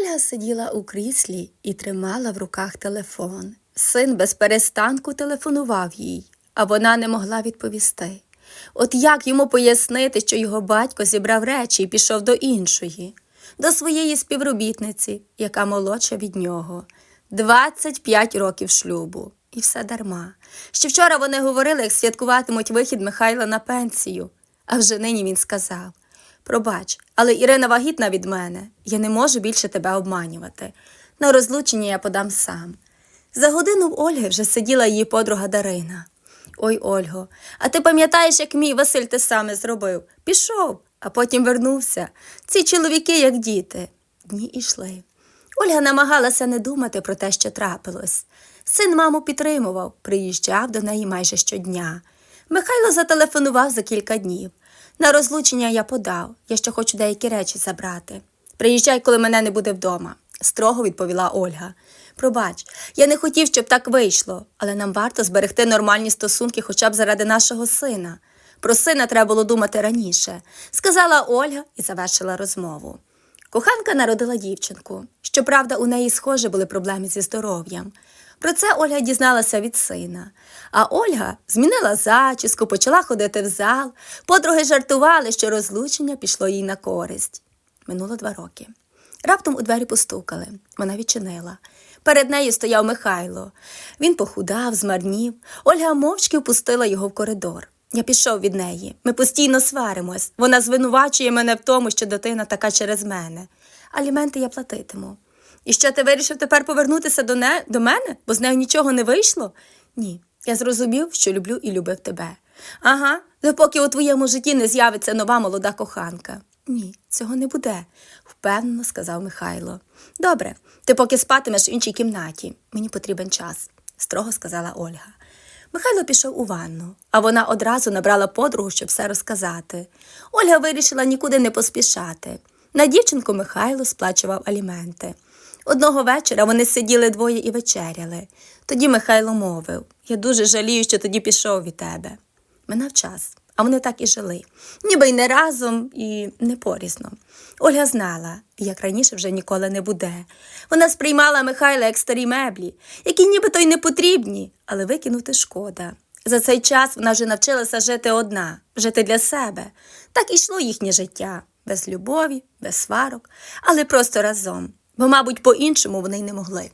Ольга сиділа у кріслі і тримала в руках телефон. Син без перестанку телефонував їй, а вона не могла відповісти. От як йому пояснити, що його батько зібрав речі і пішов до іншої, до своєї співробітниці, яка молодша від нього. 25 років шлюбу. І все дарма. Ще вчора вони говорили, як святкуватимуть вихід Михайла на пенсію. А вже нині він сказав: Пробач, але Ірина вагітна від мене. Я не можу більше тебе обманювати. На розлучення я подам сам. За годину в Ольги вже сиділа її подруга Дарина. Ой, Ольго, а ти пам'ятаєш, як мій Василь те саме зробив? Пішов, а потім вернувся. Ці чоловіки, як діти. Дні ішли. Ольга намагалася не думати про те, що трапилось. Син маму підтримував, приїжджав до неї майже щодня. Михайло зателефонував за кілька днів. На розлучення я подав, я ще хочу деякі речі забрати. Приїжджай, коли мене не буде вдома, строго відповіла Ольга. Пробач, я не хотів, щоб так вийшло, але нам варто зберегти нормальні стосунки хоча б заради нашого сина. Про сина треба було думати раніше, сказала Ольга і завершила розмову. Коханка народила дівчинку. Щоправда, у неї схоже були проблеми зі здоров'ям. Про це Ольга дізналася від сина. А Ольга змінила зачіску, почала ходити в зал. Подруги жартували, що розлучення пішло їй на користь. Минуло два роки. Раптом у двері постукали. Вона відчинила. Перед нею стояв Михайло. Він похудав, змарнів. Ольга мовчки впустила його в коридор. Я пішов від неї. Ми постійно сваримось. Вона звинувачує мене в тому, що дитина така через мене. Аліменти я платитиму. І що ти вирішив тепер повернутися до, не... до мене, бо з нею нічого не вийшло? Ні. Я зрозумів, що люблю і любив тебе. Ага, допоки у твоєму житті не з'явиться нова молода коханка. Ні, цього не буде, впевнено сказав Михайло. Добре, ти поки спатимеш в іншій кімнаті. Мені потрібен час, строго сказала Ольга. Михайло пішов у ванну, а вона одразу набрала подругу, щоб все розказати. Ольга вирішила нікуди не поспішати. На дівчинку Михайло сплачував аліменти. Одного вечора вони сиділи двоє і вечеряли. Тоді Михайло мовив Я дуже жалію, що тоді пішов від тебе. Минав час, а вони так і жили, ніби й не разом, і не порізно. Ольга знала, як раніше вже ніколи не буде. Вона сприймала Михайла як старі меблі, які нібито й не потрібні, але викинути шкода. За цей час вона вже навчилася жити одна, жити для себе. Так і йшло їхнє життя без любові, без сварок, але просто разом, бо, мабуть, по-іншому вони й не могли.